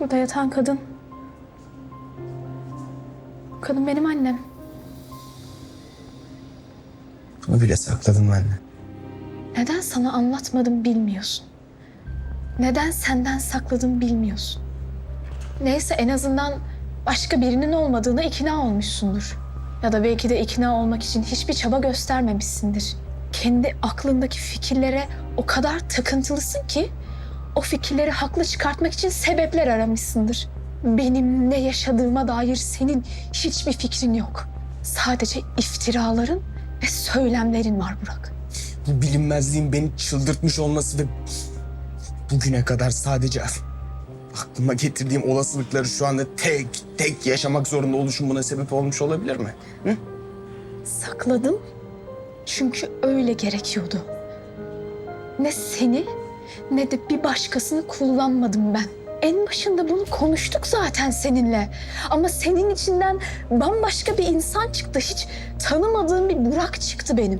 Burada yatan kadın. Kadın benim annem. Bunu bile sakladın benden. Neden sana anlatmadım bilmiyorsun. Neden senden sakladım bilmiyorsun. Neyse en azından başka birinin olmadığına ikna olmuşsundur. Ya da belki de ikna olmak için hiçbir çaba göstermemişsindir. Kendi aklındaki fikirlere o kadar takıntılısın ki o fikirleri haklı çıkartmak için sebepler aramışsındır. Benim ne yaşadığıma dair senin hiçbir fikrin yok. Sadece iftiraların ve söylemlerin var Burak. Bu bilinmezliğin beni çıldırtmış olması ve bugüne kadar sadece aklıma getirdiğim olasılıkları şu anda tek tek yaşamak zorunda oluşum buna sebep olmuş olabilir mi? Hı? Sakladım çünkü öyle gerekiyordu. Ne seni ne de bir başkasını kullanmadım ben. En başında bunu konuştuk zaten seninle. Ama senin içinden bambaşka bir insan çıktı. Hiç tanımadığım bir Burak çıktı benim.